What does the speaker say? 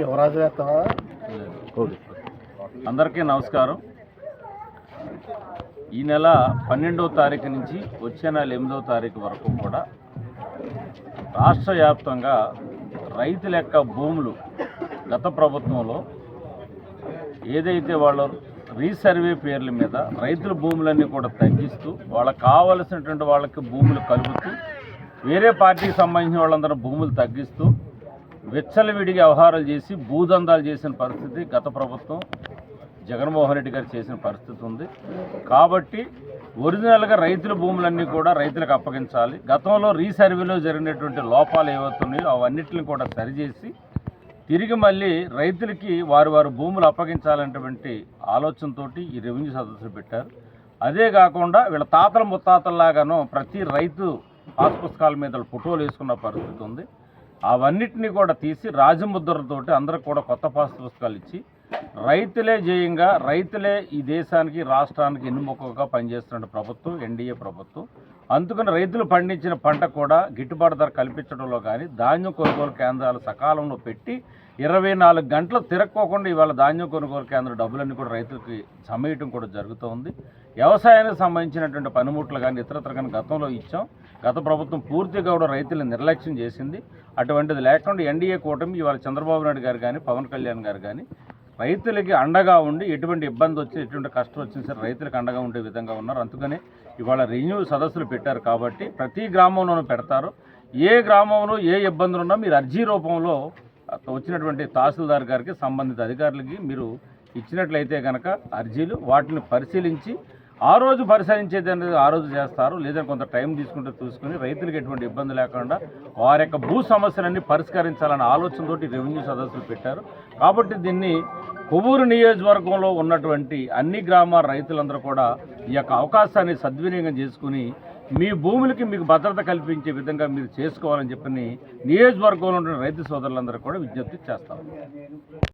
యువరాజు అందరికీ నమస్కారం. ఈ నెల పన్నెండవ తారీఖు నుంచి వచ్చే నెల ఎనిమిదవ తారీఖు వరకు కూడా రాష్ట్ర వ్యాప్తంగా రైతుల యొక్క భూములు గత ప్రభుత్వంలో ఏదైతే వాళ్ళు రీసర్వే పేర్ల మీద రైతుల భూములన్నీ కూడా తగ్గిస్తూ వాళ్ళకి కావలసినటువంటి వాళ్ళకి భూములు కలుపుతూ వేరే పార్టీకి సంబంధించిన వాళ్ళందరూ భూములు తగ్గిస్తూ విచ్చలవిడిగా వ్యవహారాలు చేసి భూదందాలు చేసిన పరిస్థితి గత ప్రభుత్వం జగన్మోహన్ రెడ్డి గారు చేసిన పరిస్థితి ఉంది. కాబట్టి ఒరిజినల్గా రైతుల భూములన్నీ కూడా రైతులకు అప్పగించాలి. గతంలో రీసర్వేలో జరిగినటువంటి లోపాలు ఏవవుతున్నాయో అవన్నిటిని కూడా సరిచేసి తిరిగి మళ్ళీ రైతులకి వారు వారు భూములు అప్పగించాలనేటువంటి ఆలోచనతోటి ఈ రెవెన్యూ సదస్సులు పెట్టారు. అదే కాకుండా వీళ్ళ తాతల ముత్తాతల్లాగాను ప్రతి రైతు పాస్ పుస్తకాల మీద ఫోటోలు వేసుకున్న పరిస్థితి ఉంది. అవన్నిటిని కూడా తీసి రాజముద్రతోటి అందరికి కూడా కొత్త పాస్ పుస్తకాలు ఇచ్చి రైతులే జయంగా రైతులే ఈ దేశానికి రాష్ట్రానికి ఎన్నుముకగా పనిచేస్తున్న ప్రభుత్వం ఎన్డీఏ ప్రభుత్వం. అందుకని రైతులు పండించిన పంట కూడా గిట్టుబాటు ధర కల్పించడంలో కానీ ధాన్యం కొనుగోలు కేంద్రాలు సకాలంలో పెట్టి ఇరవై నాలుగు గంటలు తిరక్కోకుండా ఇవాళ ధాన్యం కొనుగోలు కేంద్ర డబ్బులన్నీ కూడా రైతులకి సమయటం కూడా జరుగుతుంది. వ్యవసాయానికి సంబంధించినటువంటి పనిముట్లు కానీ ఇతరత్ర కానీ గతంలో ఇచ్చాం. గత ప్రభుత్వం పూర్తిగా కూడా రైతులను నిర్లక్ష్యం చేసింది. అటువంటిది లేకుండా ఎన్డీఏ కూటమి ఇవాళ చంద్రబాబు నాయుడు గారు కానీ పవన్ కళ్యాణ్ గారు కానీ రైతులకి అండగా ఉండి ఎటువంటి ఇబ్బంది వచ్చి ఎటువంటి కష్టం వచ్చినా సరే రైతులకు అండగా ఉండే విధంగా ఉన్నారు. అందుకని ఇవాళ రెన్యూ సదస్సులు పెట్టారు కాబట్టి ప్రతి గ్రామంలోనూ పెడతారు. ఏ గ్రామంలో ఏ ఇబ్బందులు ఉన్నా మీరు అర్జీ రూపంలో వచ్చినటువంటి తహసీల్దార్ గారికి సంబంధిత అధికారులకి మీరు ఇచ్చినట్లయితే కనుక అర్జీలు వాటిని పరిశీలించి ఆ రోజు పరిశీలించేది అనేది ఆ రోజు చేస్తారు. లేదా కొంత టైం తీసుకుంటే చూసుకుని రైతులకు ఎటువంటి ఇబ్బంది లేకుండా వారి యొక్క భూ సమస్యలన్నీ పరిష్కరించాలనే ఆలోచనతోటి రెవెన్యూ సదస్సులు పెట్టారు. కాబట్టి దీన్ని కొవ్వూరు నియోజకవర్గంలో ఉన్నటువంటి అన్ని గ్రామ రైతులందరూ కూడా ఈ యొక్క అవకాశాన్ని సద్వినియోగం చేసుకుని మీ భూములకి మీకు భద్రత కల్పించే విధంగా మీరు చేసుకోవాలని చెప్పని నియోజకవర్గంలో ఉన్న రైతు సోదరులందరూ కూడా విజ్ఞప్తి చేస్తారు